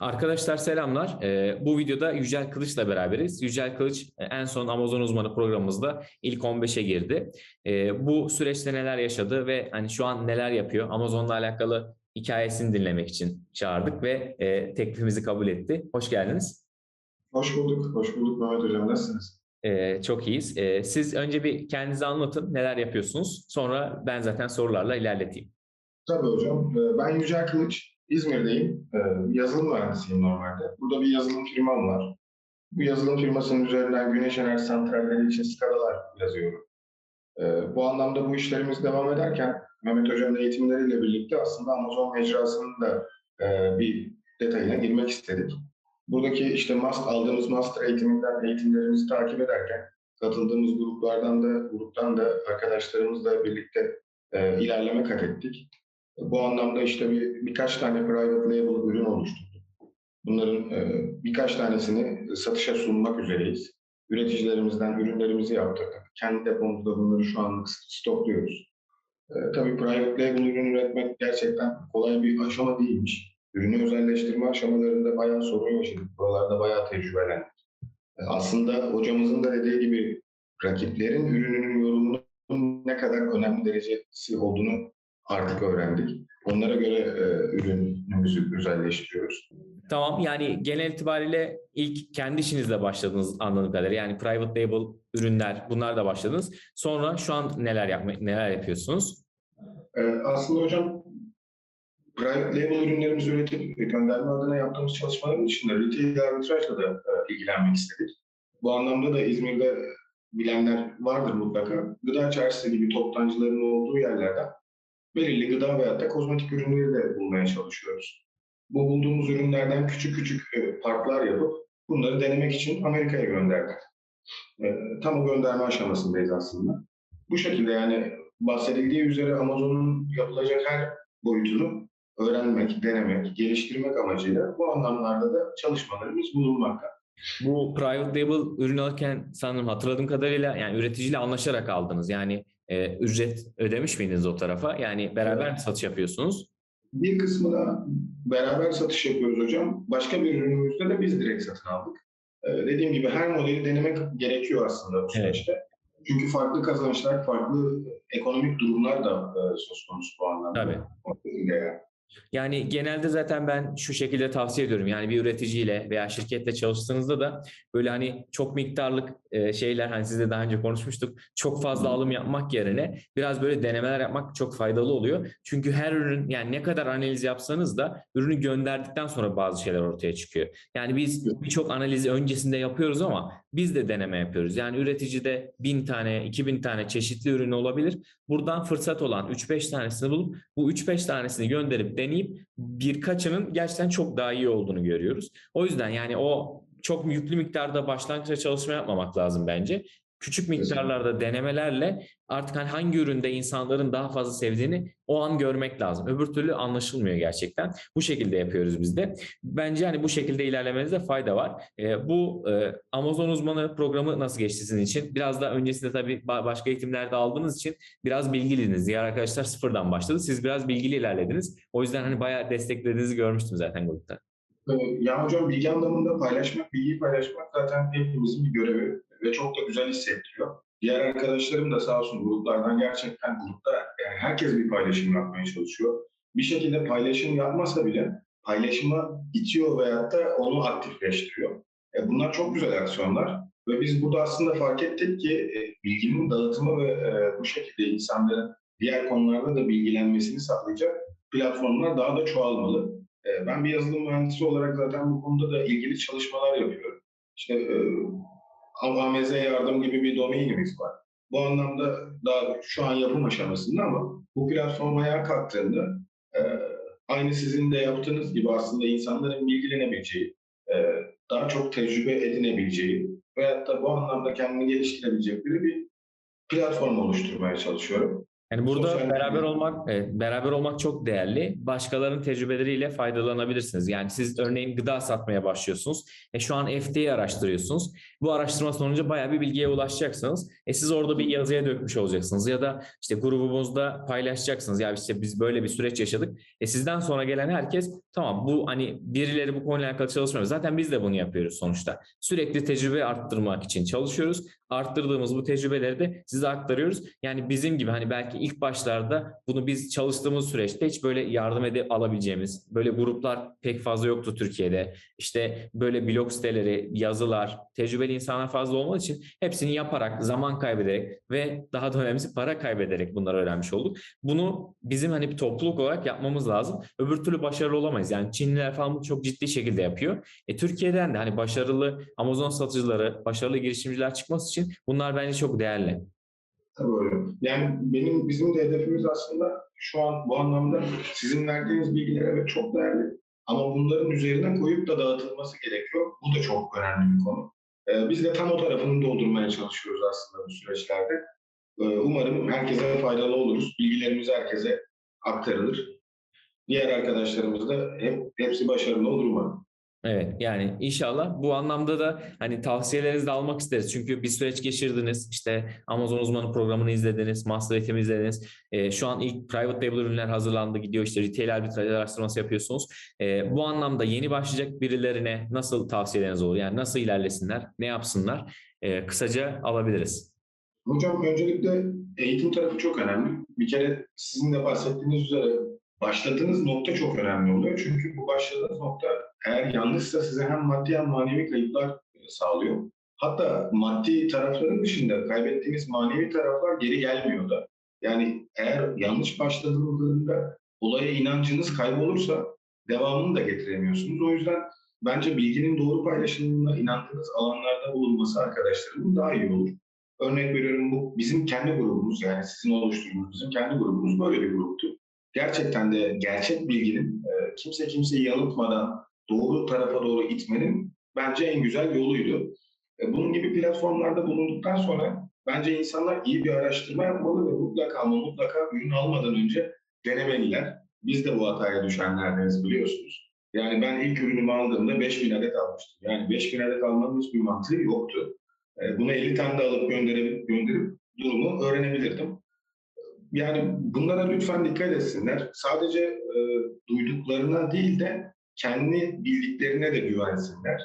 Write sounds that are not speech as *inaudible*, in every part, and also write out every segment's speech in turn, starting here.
Arkadaşlar selamlar. Ee, bu videoda Yücel Kılıç'la beraberiz. Yücel Kılıç e, en son Amazon uzmanı programımızda ilk 15'e girdi. Ee, bu süreçte neler yaşadı ve hani şu an neler yapıyor? Amazon'la alakalı hikayesini dinlemek için çağırdık ve e, teklifimizi kabul etti. Hoş geldiniz. Hoş bulduk, hoş bulduk Mehmet Hocam. Nasılsınız? Ee, çok iyiyiz. Ee, siz önce bir kendinizi anlatın, neler yapıyorsunuz. Sonra ben zaten sorularla ilerleteyim. Tabii hocam. Ee, Ben Yücel Kılıç, İzmir'deyim. Ee, Yazılım mühendisiyim normalde. Burada bir yazılım firmam var. Bu yazılım firmasının üzerinden güneş enerji santralleri için skalalar yazıyorum. Ee, Bu anlamda bu işlerimiz devam ederken Mehmet Hocam'ın eğitimleriyle birlikte aslında Amazon mecrasının da e, bir detayına girmek istedik. Buradaki işte mast, aldığımız master eğitiminden eğitimlerimizi takip ederken katıldığımız gruplardan da gruptan da arkadaşlarımızla birlikte e, ilerleme kat ettik. Bu anlamda işte bir, birkaç tane private label ürün oluşturduk. Bunların e, birkaç tanesini satışa sunmak üzereyiz. Üreticilerimizden ürünlerimizi yaptırdık. Kendi depomuzda bunları şu anlık stokluyoruz. E, tabii private label ürün üretmek gerçekten kolay bir aşama değilmiş. Ürünü özelleştirme aşamalarında bayağı sorun yaşadık. Buralarda bayağı tecrübelendik. E, aslında hocamızın da dediği gibi rakiplerin ürününün yorumunun ne kadar önemli derecesi olduğunu artık öğrendik. Onlara göre e, ürünümüzü özelleştiriyoruz. Tamam yani genel itibariyle ilk kendi işinizle başladınız anladığım kadarıyla. Yani private label ürünler bunlar da başladınız. Sonra şu an neler yapma, neler yapıyorsunuz? E, aslında hocam private label ürünlerimizi üretip gönderme adına yaptığımız çalışmaların içinde retail arbitrajla da e, ilgilenmek istedik. Bu anlamda da İzmir'de bilenler vardır mutlaka. Gıda çarşısı gibi toptancıların olduğu yerlerden belirli gıda veyahut da kozmetik ürünleri de bulmaya çalışıyoruz. Bu bulduğumuz ürünlerden küçük küçük e, partlar yapıp bunları denemek için Amerika'ya gönderdik. E, tam o gönderme aşamasındayız aslında. Bu şekilde yani bahsedildiği üzere Amazon'un yapılacak her boyutunu öğrenmek, denemek, geliştirmek amacıyla bu anlamlarda da çalışmalarımız bulunmakta. Bu private label ürün alırken sanırım hatırladığım kadarıyla yani üreticiyle anlaşarak aldınız. Yani e, ücret ödemiş miydiniz o tarafa? Yani beraber mi satış yapıyorsunuz? Bir kısmına beraber satış yapıyoruz hocam. Başka bir ürünümüzde de biz direkt satın aldık. Ee, dediğim gibi her modeli denemek gerekiyor aslında bu Evet. süreçte. Çünkü farklı kazançlar, farklı ekonomik durumlar da e, söz konusu bu anlamda. Tabii. Yani. Yani genelde zaten ben şu şekilde tavsiye ediyorum. Yani bir üreticiyle veya şirketle çalıştığınızda da böyle hani çok miktarlık e, şeyler hani sizle daha önce konuşmuştuk. Çok fazla alım yapmak yerine biraz böyle denemeler yapmak çok faydalı oluyor. Çünkü her ürün yani ne kadar analiz yapsanız da ürünü gönderdikten sonra bazı şeyler ortaya çıkıyor. Yani biz birçok analizi öncesinde yapıyoruz ama biz de deneme yapıyoruz. Yani üreticide bin tane, iki bin tane çeşitli ürün olabilir. Buradan fırsat olan 3-5 tanesini bulup bu 3-5 tanesini gönderip deneyip birkaçının gerçekten çok daha iyi olduğunu görüyoruz. O yüzden yani o çok yüklü miktarda başlangıçta çalışma yapmamak lazım bence. Küçük miktarlarda denemelerle artık hani hangi üründe insanların daha fazla sevdiğini o an görmek lazım. Öbür türlü anlaşılmıyor gerçekten. Bu şekilde yapıyoruz biz de. Bence hani bu şekilde ilerlemenizde fayda var. Ee, bu e, Amazon uzmanı programı nasıl geçti sizin için? Biraz da öncesinde tabii ba- başka eğitimlerde aldığınız için biraz bilgiliydiniz. Diğer arkadaşlar sıfırdan başladı. Siz biraz bilgili ilerlediniz. O yüzden hani bayağı desteklediğinizi görmüştüm zaten grupta. Ee, Ya hocam bilgi anlamında paylaşmak, bilgiyi paylaşmak zaten hepimizin bir görevi ve çok da güzel hissettiriyor. Diğer arkadaşlarım da sağ olsun gruplardan gerçekten grupta yani herkes bir paylaşım yapmaya çalışıyor. Bir şekilde paylaşım yapmasa bile paylaşıma itiyor veyahut da onu aktifleştiriyor. E, bunlar çok güzel aksiyonlar ve biz burada aslında fark ettik ki e, bilginin dağıtımı ve e, bu şekilde insanların diğer konularda da bilgilenmesini sağlayacak platformlar daha da çoğalmalı. E, Ben bir yazılım mühendisi olarak zaten bu konuda da ilgili çalışmalar yapıyorum. İşte e, AMZ yardım gibi bir domainimiz var. Bu anlamda daha şu an yapım aşamasında ama bu platform ayağa kalktığında e, aynı sizin de yaptığınız gibi aslında insanların bilgilenebileceği, e, daha çok tecrübe edinebileceği veyahut da bu anlamda kendini geliştirebilecekleri bir platform oluşturmaya çalışıyorum. Yani burada Sosyal beraber olmak, evet, beraber olmak çok değerli. Başkalarının tecrübeleriyle faydalanabilirsiniz. Yani siz örneğin gıda satmaya başlıyorsunuz. E şu an FD'yi araştırıyorsunuz. Bu araştırma sonucu bayağı bir bilgiye ulaşacaksınız. E siz orada bir yazıya dökmüş olacaksınız ya da işte grubumuzda paylaşacaksınız. Ya işte biz böyle bir süreç yaşadık. E sizden sonra gelen herkes tamam bu hani birileri bu konuyla alakalı çalışmıyor. Zaten biz de bunu yapıyoruz sonuçta. Sürekli tecrübe arttırmak için çalışıyoruz. Arttırdığımız bu tecrübeleri de size aktarıyoruz. Yani bizim gibi hani belki ilk başlarda bunu biz çalıştığımız süreçte hiç böyle yardım edip alabileceğimiz böyle gruplar pek fazla yoktu Türkiye'de. İşte böyle blog siteleri, yazılar, tecrübeli insanlar fazla olmadığı için hepsini yaparak, zaman kaybederek ve daha da önemlisi para kaybederek bunları öğrenmiş olduk. Bunu bizim hani bir topluluk olarak yapmamız lazım. Öbür türlü başarılı olamayız. Yani Çinliler falan bunu çok ciddi şekilde yapıyor. E, Türkiye'den de hani başarılı Amazon satıcıları, başarılı girişimciler çıkması için bunlar bence çok değerli. Tabii öyle. Yani benim bizim de hedefimiz aslında şu an bu anlamda sizin verdiğiniz bilgiler evet çok değerli. Ama bunların üzerine koyup da dağıtılması gerekiyor. Bu da çok önemli bir konu. Ee, biz de tam o tarafını doldurmaya çalışıyoruz aslında bu süreçlerde. Ee, umarım herkese faydalı oluruz. Bilgilerimiz herkese aktarılır. Diğer arkadaşlarımız da hep, hepsi başarılı olur umarım. Evet yani inşallah bu anlamda da hani tavsiyelerinizi de almak isteriz. Çünkü bir süreç geçirdiniz. işte Amazon uzmanı programını izlediniz, master eğitimi izlediniz. Ee, şu an ilk private label ürünler hazırlandı gidiyor. işte retail arbitraj araştırması yapıyorsunuz. Ee, bu anlamda yeni başlayacak birilerine nasıl tavsiyeleriniz olur? Yani nasıl ilerlesinler, ne yapsınlar? Ee, kısaca alabiliriz. Hocam öncelikle eğitim tarafı çok önemli. Bir kere sizin de bahsettiğiniz üzere başladığınız nokta çok önemli oluyor. Çünkü bu başladığınız nokta eğer yanlışsa size hem maddi hem manevi kayıplar sağlıyor. Hatta maddi tarafların dışında kaybettiğiniz manevi taraflar geri gelmiyor da. Yani eğer yanlış başladığında olaya inancınız kaybolursa devamını da getiremiyorsunuz. O yüzden bence bilginin doğru paylaşımına inandığınız alanlarda bulunması arkadaşlarımın daha iyi olur. Örnek veriyorum bu bizim kendi grubumuz yani sizin oluşturduğunuz bizim kendi grubumuz böyle bir gruptu. Gerçekten de gerçek bilginin e, kimse kimseyi yanıltmadan doğru tarafa doğru itmenin bence en güzel yoluydu. E, bunun gibi platformlarda bulunduktan sonra bence insanlar iyi bir araştırma yapmalı ve mutlaka mutlaka ürün almadan önce denemeliler. Biz de bu hataya düşenlerdeniz biliyorsunuz. Yani ben ilk ürünümü aldığımda 5000 adet almıştım. Yani 5000 adet almanın hiçbir mantığı yoktu. E, bunu 50 tane de alıp gönderip, gönderip durumu öğrenebilirdim. Yani bunlara lütfen dikkat etsinler. Sadece e, duyduklarına değil de kendi bildiklerine de güvensinler.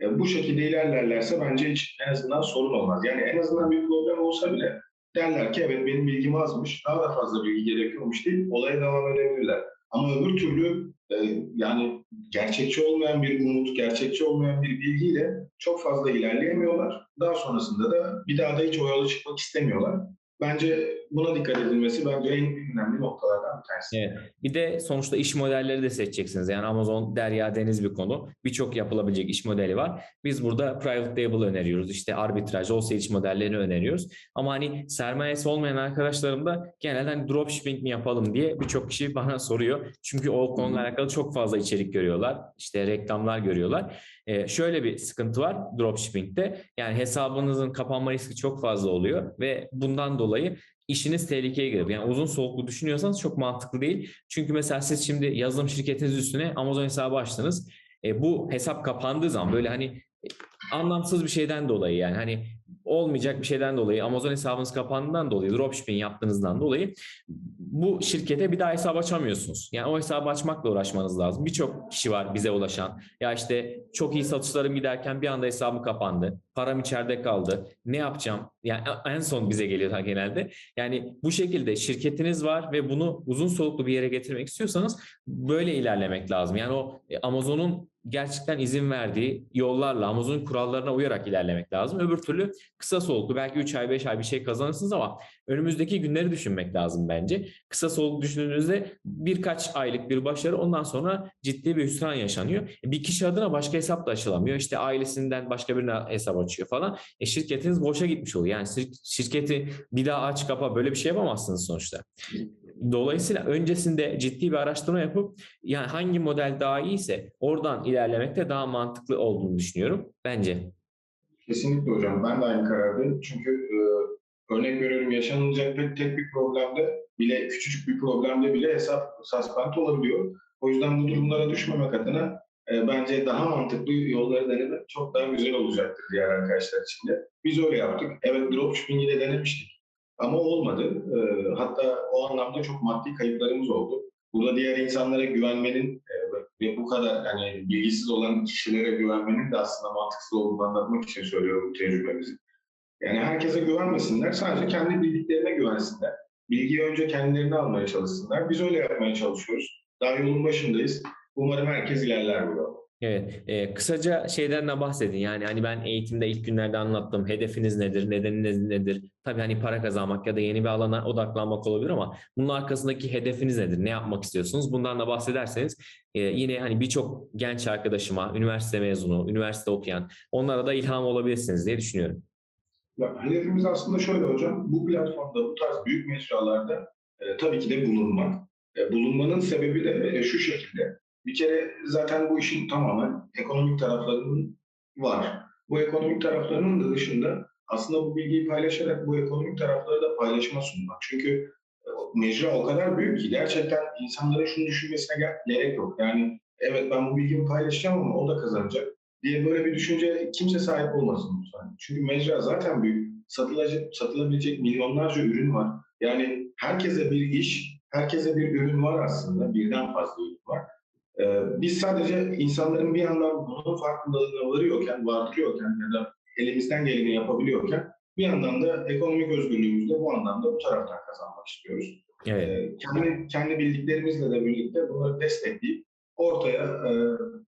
E, bu şekilde ilerlerlerse bence hiç en azından sorun olmaz. Yani en azından bir problem olsa bile derler ki evet benim bilgim azmış, daha da fazla bilgi gerekiyormuş değil, olaya devam edebilirler. Ama öbür türlü e, yani gerçekçi olmayan bir umut, gerçekçi olmayan bir bilgiyle çok fazla ilerleyemiyorlar. Daha sonrasında da bir daha da hiç o yola çıkmak istemiyorlar. Bence buna dikkat edilmesi bence en önemli noktalardan bir tanesi. Evet. Bir de sonuçta iş modelleri de seçeceksiniz. Yani Amazon derya deniz bir konu. Birçok yapılabilecek iş modeli var. Biz burada private label öneriyoruz. İşte arbitraj, wholesale iş modellerini öneriyoruz. Ama hani sermayesi olmayan arkadaşlarım da genelde hani dropshipping mi yapalım diye birçok kişi *laughs* bana soruyor. Çünkü o konuyla alakalı çok fazla içerik görüyorlar. İşte reklamlar görüyorlar. Ee, şöyle bir sıkıntı var dropshipping'de. Yani hesabınızın kapanma riski çok fazla oluyor ve bundan dolayı işiniz tehlikeye girer. Yani uzun soluklu düşünüyorsanız çok mantıklı değil. Çünkü mesela siz şimdi yazılım şirketiniz üstüne Amazon hesabı açtınız. E, bu hesap kapandığı zaman böyle hani e, anlamsız bir şeyden dolayı yani hani olmayacak bir şeyden dolayı Amazon hesabınız kapandığından dolayı dropshipping yaptığınızdan dolayı bu şirkete bir daha hesap açamıyorsunuz. Yani o hesabı açmakla uğraşmanız lazım. Birçok kişi var bize ulaşan. Ya işte çok iyi satışlarım giderken bir anda hesabım kapandı. Param içeride kaldı. Ne yapacağım? Yani en son bize geliyor genelde. Yani bu şekilde şirketiniz var ve bunu uzun soluklu bir yere getirmek istiyorsanız böyle ilerlemek lazım. Yani o Amazon'un gerçekten izin verdiği yollarla, Amazon kurallarına uyarak ilerlemek lazım. Öbür türlü kısa soluklu belki 3 ay 5 ay bir şey kazanırsınız ama önümüzdeki günleri düşünmek lazım bence. Kısa soluklu düşündüğünüzde birkaç aylık bir başarı ondan sonra ciddi bir hüsran yaşanıyor. Bir kişi adına başka hesap da açılamıyor. İşte ailesinden başka birine hesap açıyor falan. E şirketiniz boşa gitmiş oluyor. Yani şirketi bir daha aç kapa böyle bir şey yapamazsınız sonuçta. Dolayısıyla öncesinde ciddi bir araştırma yapıp yani hangi model daha iyiyse oradan ilerlemekte daha mantıklı olduğunu düşünüyorum bence. Kesinlikle hocam. Ben de aynı karardayım. Çünkü e, örnek veriyorum yaşanılacak pek tek bir problemde bile küçücük bir problemde bile hesap suspend olabiliyor. O yüzden bu durumlara düşmemek adına e, bence daha mantıklı yolları denemek çok daha güzel olacaktır diğer arkadaşlar için de. Biz öyle yaptık. Evet dropshipping'i de denemiştik. Ama olmadı. E, hatta o anlamda çok maddi kayıplarımız oldu. Burada diğer insanlara güvenmenin e, ve bu kadar hani bilgisiz olan kişilere güvenmenin de aslında mantıksız olduğunu anlatmak için söylüyorum bu tecrübemizi. Yani herkese güvenmesinler, sadece kendi bildiklerine güvensinler. Bilgiyi önce kendilerine almaya çalışsınlar. Biz öyle yapmaya çalışıyoruz. Daha yolun başındayız. Umarım herkes ilerler bu yolda. Evet, e, kısaca şeyden de bahsedin. Yani hani ben eğitimde ilk günlerde anlattım. Hedefiniz nedir, nedeniniz nedir? Tabii hani para kazanmak ya da yeni bir alana odaklanmak olabilir ama bunun arkasındaki hedefiniz nedir? Ne yapmak istiyorsunuz? Bundan da bahsederseniz e, yine hani birçok genç arkadaşıma, üniversite mezunu, üniversite okuyan onlara da ilham olabilirsiniz diye düşünüyorum. Ya, hedefimiz aslında şöyle hocam, bu platformda, bu tarz büyük mecralarda e, tabii ki de bulunmak. E, bulunmanın sebebi de e, şu şekilde. Bir kere zaten bu işin tamamen ekonomik taraflarının var. Bu ekonomik taraflarının da dışında aslında bu bilgiyi paylaşarak bu ekonomik tarafları da paylaşma sunmak. Çünkü e, mecra o kadar büyük ki gerçekten insanların şunu düşünmesine gerek yok. Yani evet ben bu bilgimi paylaşacağım ama o da kazanacak diye böyle bir düşünce kimse sahip olmasın lütfen. Çünkü mecra zaten büyük. Satılacak, satılabilecek milyonlarca ürün var. Yani herkese bir iş, herkese bir ürün var aslında. Birden fazla ürün var. Ee, biz sadece insanların bir yandan bunun farkındalığına varıyorken, vardırıyorken ya da elimizden geleni yapabiliyorken bir yandan da ekonomik özgürlüğümüzü de bu anlamda bu taraftan kazanmak istiyoruz. Evet. Ee, kendi, kendi bildiklerimizle de birlikte bunları destekleyip ortaya e,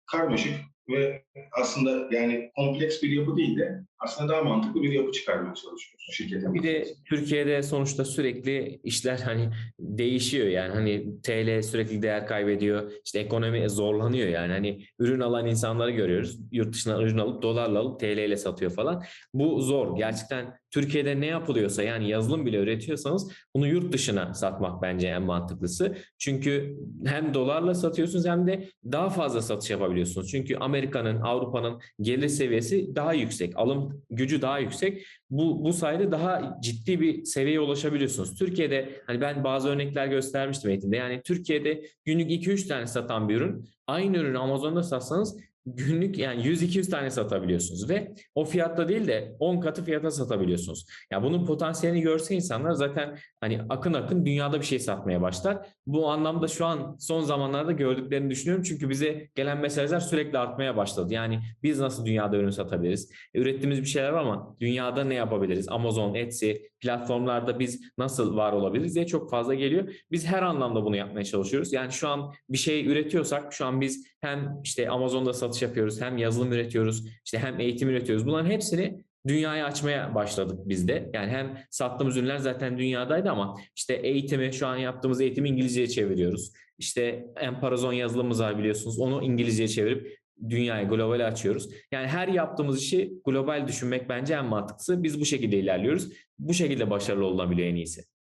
karmaşık ve aslında yani kompleks bir yapı değil de aslında daha mantıklı bir yapı çıkarmaya çalışıyoruz şirketin. Bir de Türkiye'de sonuçta sürekli işler hani değişiyor yani hani TL sürekli değer kaybediyor. işte ekonomi zorlanıyor yani hani ürün alan insanları görüyoruz. Yurt dışından ürün alıp dolarla alıp TL ile satıyor falan. Bu zor. Gerçekten Türkiye'de ne yapılıyorsa yani yazılım bile üretiyorsanız bunu yurt dışına satmak bence en mantıklısı. Çünkü hem dolarla satıyorsunuz hem de daha fazla satış yapabiliyorsunuz. Çünkü Amerika'nın, Avrupa'nın gelir seviyesi daha yüksek. Alım gücü daha yüksek. Bu, bu sayede daha ciddi bir seviyeye ulaşabiliyorsunuz. Türkiye'de hani ben bazı örnekler göstermiştim eğitimde. Yani Türkiye'de günlük 2-3 tane satan bir ürün aynı ürünü Amazon'da satsanız günlük yani 100-200 tane satabiliyorsunuz ve o fiyatta değil de 10 katı fiyata satabiliyorsunuz. Ya yani bunun potansiyelini görse insanlar zaten hani akın akın dünyada bir şey satmaya başlar. Bu anlamda şu an son zamanlarda gördüklerini düşünüyorum. Çünkü bize gelen mesajlar sürekli artmaya başladı. Yani biz nasıl dünyada ürün satabiliriz? E, ürettiğimiz bir şeyler var ama dünyada ne yapabiliriz? Amazon, Etsy platformlarda biz nasıl var olabiliriz diye çok fazla geliyor. Biz her anlamda bunu yapmaya çalışıyoruz. Yani şu an bir şey üretiyorsak şu an biz hem işte Amazon'da satış yapıyoruz, hem yazılım üretiyoruz, işte hem eğitim üretiyoruz. Bunların hepsini dünyaya açmaya başladık biz de. Yani hem sattığımız ürünler zaten dünyadaydı ama işte eğitimi, şu an yaptığımız eğitimi İngilizceye çeviriyoruz. İşte Emparazon yazılımımız var biliyorsunuz. Onu İngilizceye çevirip dünyaya global açıyoruz. Yani her yaptığımız işi global düşünmek bence en mantıklısı. Biz bu şekilde ilerliyoruz. Bu şekilde başarılı olunabiliyor en iyisi.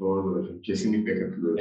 Doğrudur hocam. Kesinlikle katılıyorum.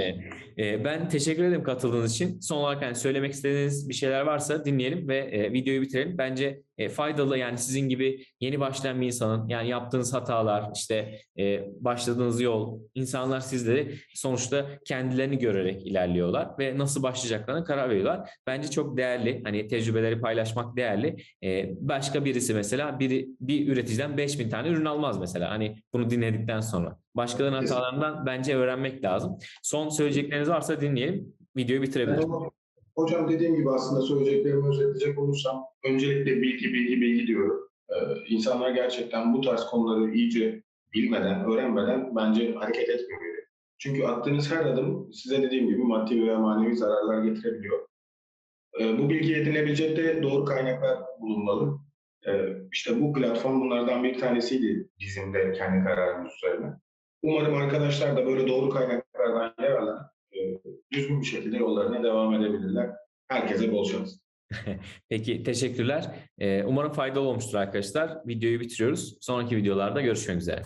Ee, ben teşekkür ederim katıldığınız için. Son olarak yani söylemek istediğiniz bir şeyler varsa dinleyelim ve e, videoyu bitirelim. Bence e, faydalı yani sizin gibi yeni başlayan bir insanın yani yaptığınız hatalar işte e, başladığınız yol insanlar sizleri sonuçta kendilerini görerek ilerliyorlar ve nasıl başlayacaklarına karar veriyorlar. Bence çok değerli hani tecrübeleri paylaşmak değerli. E, başka birisi mesela biri bir üreticiden 5000 tane ürün almaz mesela hani bunu dinledikten sonra. Başkalarının hatalarından bence öğrenmek lazım. Son söyleyecekleriniz varsa dinleyelim. Videoyu bitirebiliriz. Evet, hocam dediğim gibi aslında söyleyeceklerimi özetleyecek olursam öncelikle bilgi bilgi bilgi diyorum. Ee, insanlar gerçekten bu tarz konuları iyice bilmeden, öğrenmeden bence hareket etmemeli. Çünkü attığınız her adım size dediğim gibi maddi veya manevi zararlar getirebiliyor. Ee, bu bilgi edinebilecek de doğru kaynaklar bulunmalı. Ee, işte bu platform bunlardan bir tanesiydi bizim de kendi kararımız üzerine. Umarım arkadaşlar da böyle doğru kaynaklardan yararlanıp e, düzgün bir şekilde yollarına devam edebilirler. Herkese bol şans. *laughs* Peki teşekkürler. Ee, umarım faydalı olmuştur arkadaşlar. Videoyu bitiriyoruz. Sonraki videolarda görüşmek üzere.